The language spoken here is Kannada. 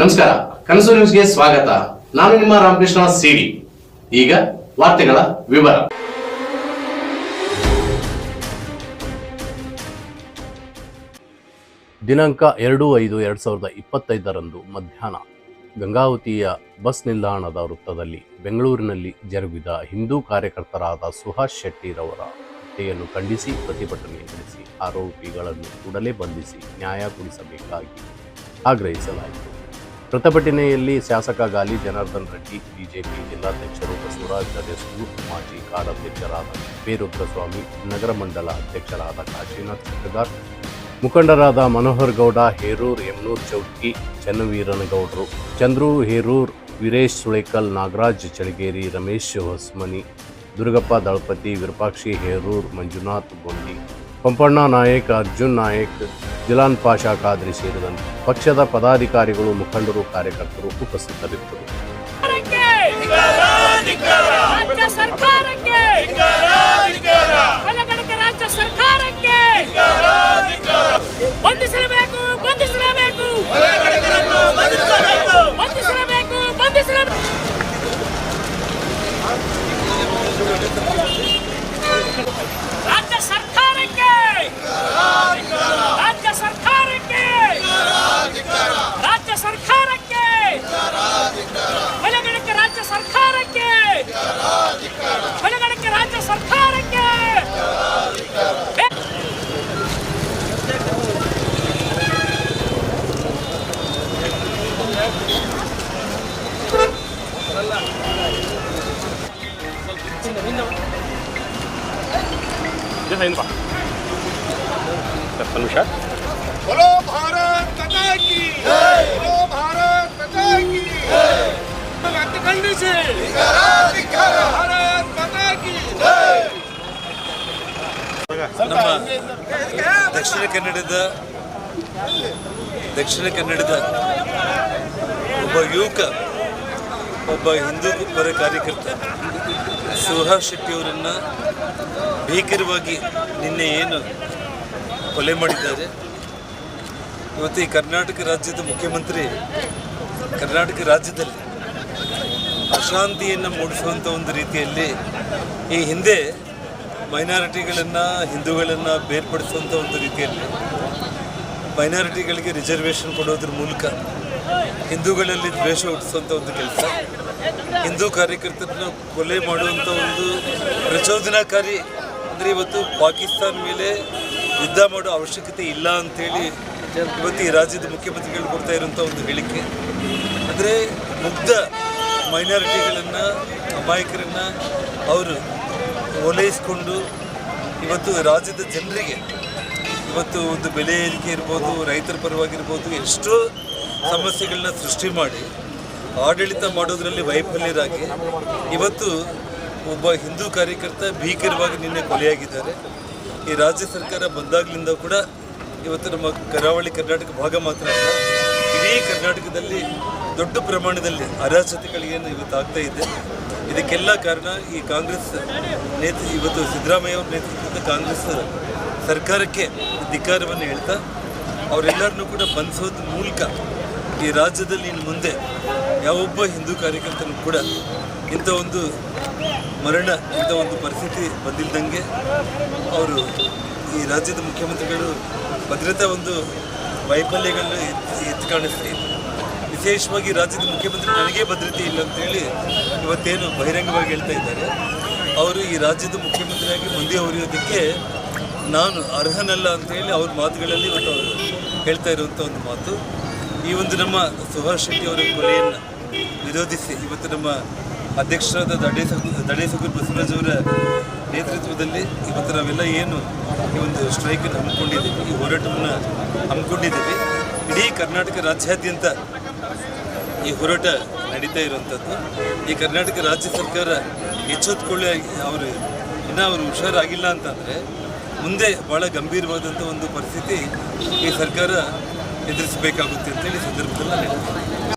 ನಮಸ್ಕಾರ, ಕನಸು ನ್ಯೂಸ್ಗೆ ಸ್ವಾಗತ. ನಾನು ನಿಮ್ಮ ರಾಮಕೃಷ್ಣ ಸಿಡಿ. ಈಗ ವಾರ್ತೆಗಳ ವಿವರ. ದಿನಾಂಕ ಎರಡು ಐದು ಎರಡ್ ಸಾವಿರದ ಇಪ್ಪತ್ತೈದರಂದು ಮಧ್ಯಾಹ್ನ ಗಂಗಾವತಿಯ ಬಸ್ ನಿಲ್ದಾಣದ ವೃತ್ತದಲ್ಲಿ ಬೆಂಗಳೂರಿನಲ್ಲಿ ಜರುಗಿದ ಹಿಂದೂ ಕಾರ್ಯಕರ್ತರಾದ ಸುಹಾಸ್ ಶೆಟ್ಟಿರವರ ಹತ್ಯೆಯನ್ನು ಖಂಡಿಸಿ, ಪ್ರತಿಭಟನೆ ನಡೆಸಿ, ಆರೋಪಿಗಳನ್ನು ಕೂಡಲೇ ಬಂಧಿಸಿ ನ್ಯಾಯ ಕೊಡಿಸಬೇಕಾಗಿ ಆಗ್ರಹಿಸಲಾಯಿತು. ಪ್ರತಿಭಟನೆಯಲ್ಲಿ ಶಾಸಕ ಗಾಲಿ ಜನಾರ್ದನ್ ರೆಡ್ಡಿ, ಬಿಜೆಪಿ ಜಿಲ್ಲಾಧ್ಯಕ್ಷರು ಬಸವರಾಜ್ ಅರಸು ಮಾಜಿ ಕಾರ್ಯಾಧ್ಯಕ್ಷರಾದ ಬೇರುದ್ರಸ್ವಾಮಿ ನಗರ ಮಂಡಲ ಅಧ್ಯಕ್ಷರಾದ ಕಾಶಿನಾಥ್ ಚಿತ್ರಗಾರ್ ಮುಖಂಡರಾದ ಮನೋಹರ್ ಗೌಡ, ಹೇರೂರ್ ಯಮನೂರ್ ಚೌಟ್ಕಿ, ಚನ್ನವೀರನಗೌಡರು, ಚಂದ್ರು ಹೇರೂರ್, ವೀರೇಶ್ ಸುಳೇಕಲ್, ನಾಗರಾಜ್ ಚಳಗೇರಿ ರಮೇಶ್ ಹೊಸ್ಮನಿ, ದುರ್ಗಪ್ಪ ದಳಪತಿ, ವಿರೂಪಾಕ್ಷಿ ಹೇರೂರ್, ಮಂಜುನಾಥ್ ಗೊಂಡಿ, ಪಂಪಣ್ಣ ನಾಯಕ್, ಅರ್ಜುನ್ ನಾಯಕ್ ಜಿಲಾನ್ ಪಾಷಾ ಖಾದ್ರಿ ಸೇರಿದಂತೆ ಪಕ್ಷದ ಪದಾಧಿಕಾರಿಗಳು ಮುಖಂಡರು ಕಾರ್ಯಕರ್ತರು ಉಪಸ್ಥಿತರಿದ್ದರು. ينفع طب المشهد بولو بھارت ماتا کی بولو بھارت ماتا کی کنڈی سے بھارت ماتا کی ನಮ್ಮ ದಕ್ಷಿಣ ಕನ್ನಡದ ದಕ್ಷಿಣ ಕನ್ನಡದ ಒಬ್ಬ ಯುವಕ ಒಬ್ಬ ಹಿಂದೂ ಪರ ಕಾರ್ಯಕರ್ತ ಸುಹಾಸ್ ಶೆಟ್ಟಿ ಅವರನ್ನು ಭೀಕರವಾಗಿ ನಿನ್ನೆ ಏನು ಕೊಲೆ ಮಾಡಿದ್ದಾರೆ. ಇವತ್ತು ಈ ಕರ್ನಾಟಕ ರಾಜ್ಯದ ಮುಖ್ಯಮಂತ್ರಿ ಕರ್ನಾಟಕ ರಾಜ್ಯದಲ್ಲಿ ಅಶಾಂತಿಯನ್ನು ಮೂಡಿಸುವಂಥ ಒಂದು ರೀತಿಯಲ್ಲಿ ಈ ಹಿಂದೆ ಮೈನಾರಿಟಿಗಳನ್ನು, ಹಿಂದೂಗಳನ್ನು ಬೇರ್ಪಡಿಸುವಂಥ ಒಂದು ರೀತಿಯಲ್ಲಿ ಮೈನಾರಿಟಿಗಳಿಗೆ ರಿಸರ್ವೇಷನ್ ಕೊಡೋದ್ರ ಮೂಲಕ ಹಿಂದೂಗಳಲ್ಲಿ ದ್ವೇಷ ಹುಟ್ಟಿಸುವಂಥ ಒಂದು ಕೆಲಸ. ಹಿಂದೂ ಕಾರ್ಯಕರ್ತರನ್ನ ಕೊಲೆ ಮಾಡುವಂಥ ಒಂದು ಪ್ರಚೋದನಾಕಾರಿ ಅಂದರೆ ಇವತ್ತು ಪಾಕಿಸ್ತಾನ ಮೇಲೆ ಯುದ್ಧ ಮಾಡೋ ಅವಶ್ಯಕತೆ ಇಲ್ಲ ಅಂಥೇಳಿ ಇವತ್ತು ಈ ರಾಜ್ಯದ ಮುಖ್ಯಮಂತ್ರಿಗಳು ಕೊಡ್ತಾ ಇರುವಂಥ ಒಂದು ಹೇಳಿಕೆ. ಅಂದರೆ ಮುಗ್ಧ ಮೈನಾರಿಟಿಗಳನ್ನು, ಅಮಾಯಕರನ್ನು ಅವರು ಓಲೈಸ್ಕೊಂಡು ಇವತ್ತು ರಾಜ್ಯದ ಜನರಿಗೆ ಇವತ್ತು ಒಂದು ಬೆಲೆ ಏರಿಕೆ ಇರ್ಬೋದು, ರೈತರ ಪರವಾಗಿರ್ಬೋದು, ಎಷ್ಟೋ ಸಮಸ್ಯೆಗಳನ್ನ ಸೃಷ್ಟಿ ಮಾಡಿ ಆಡಳಿತ ಮಾಡೋದರಲ್ಲಿ ವೈಫಲ್ಯರಾಗಿ ಇವತ್ತು ಒಬ್ಬ ಹಿಂದೂ ಕಾರ್ಯಕರ್ತ ಭೀಕರವಾಗಿ ನಿನ್ನೆ ಕೊಲೆಯಾಗಿದ್ದಾರೆ. ಈ ರಾಜ್ಯ ಸರ್ಕಾರ ಬಂದಾಗಲಿಂದ ಕೂಡ ಇವತ್ತು ನಮ್ಮ ಕರಾವಳಿ ಕರ್ನಾಟಕ ಭಾಗ ಮಾತ್ರ ಅಲ್ಲ, ಇಡೀ ಕರ್ನಾಟಕದಲ್ಲಿ ದೊಡ್ಡ ಪ್ರಮಾಣದಲ್ಲಿ ಅರಾಜಕತೆಗಳೇನು ಇವತ್ತು ಆಗ್ತಾ ಇದೆ. ಇದಕ್ಕೆಲ್ಲ ಕಾರಣ ಈ ಕಾಂಗ್ರೆಸ್ ನೇತೃ, ಇವತ್ತು ಸಿದ್ದರಾಮಯ್ಯ ಅವರ ನೇತೃತ್ವದ ಕಾಂಗ್ರೆಸ್ ಸರ್ಕಾರಕ್ಕೆ ಧಿಕ್ಕಾರವನ್ನು ಹೇಳ್ತಾ, ಅವರೆಲ್ಲರನ್ನೂ ಕೂಡ ಬಂಧಿಸೋದ್ರ ಮೂಲಕ ಈ ರಾಜ್ಯದಲ್ಲಿ ಇನ್ನು ಮುಂದೆ ಯಾವೊಬ್ಬ ಹಿಂದೂ ಕಾರ್ಯಕರ್ತನೂ ಕೂಡ ಇಂಥ ಒಂದು ಮರಣ, ಇಂಥ ಒಂದು ಪರಿಸ್ಥಿತಿ ಬಂದಿದ್ದಂಗೆ ಅವರು ಈ ರಾಜ್ಯದ ಮುಖ್ಯಮಂತ್ರಿಗಳು ಭದ್ರತಾ ಒಂದು ವೈಫಲ್ಯಗಳನ್ನ ಎತ್ತಿ ಕಾಣಿಸ್ತಾ ಇದ್ದರು ವಿಶೇಷವಾಗಿ ರಾಜ್ಯದ ಮುಖ್ಯಮಂತ್ರಿ ನನಗೇ ಭದ್ರತೆ ಇಲ್ಲ ಅಂತೇಳಿ ಇವತ್ತೇನು ಬಹಿರಂಗವಾಗಿ ಹೇಳ್ತಾ ಇದ್ದಾರೆ. ಅವರು ಈ ರಾಜ್ಯದ ಮುಖ್ಯಮಂತ್ರಿಯಾಗಿ ಮುಂದೆ ಹೊರೆಯೋದಕ್ಕೆ ನಾನು ಅರ್ಹನಲ್ಲ ಅಂತೇಳಿ ಅವ್ರ ಮಾತುಗಳಲ್ಲಿ ಇವತ್ತು ಅವರು ಹೇಳ್ತಾ ಇರುವಂಥ ಒಂದು ಮಾತು. ಈ ಒಂದು ನಮ್ಮ ಸುಭಾಷ್ ಶೆಟ್ಟಿ ಅವರ ಕೊಲೆಯನ್ನು ವಿರೋಧಿಸಿ ಇವತ್ತು ನಮ್ಮ ಅಧ್ಯಕ್ಷರಾದ ದಡೇ ದಡೇಸಗೂರು ಬಸವರಾಜ್ ಅವರ ನೇತೃತ್ವದಲ್ಲಿ ಇವತ್ತು ನಾವೆಲ್ಲ ಏನು ಈ ಒಂದು ಸ್ಟ್ರೈಕನ್ನು ಹಮ್ಮಿಕೊಂಡಿದ್ದೀವಿ, ಈ ಹೋರಾಟವನ್ನು ಹಮ್ಮಿಕೊಂಡಿದ್ದೀವಿ. ಇಡೀ ಕರ್ನಾಟಕ ರಾಜ್ಯಾದ್ಯಂತ ಈ ಹೋರಾಟ ನಡೀತಾ ಇರುವಂಥದ್ದು. ಈ ಕರ್ನಾಟಕ ರಾಜ್ಯ ಸರ್ಕಾರ ಎಚ್ಚೆತ್ಕೊಳ್ಳಿ, ಅವರು ಇನ್ನೂ ಅವರು ಹುಷಾರಾಗಿಲ್ಲ ಅಂತಂದರೆ ಮುಂದೆ ಭಾಳ ಗಂಭೀರವಾದಂಥ ಒಂದು ಪರಿಸ್ಥಿತಿ ಈ ಸರ್ಕಾರ ಎದುರಿಸಬೇಕಾಗುತ್ತೆ ಅಂತೇಳಿ ಸಂದರ್ಭದಲ್ಲಿ ನಾನು ಹೇಳ್ತೀನಿ.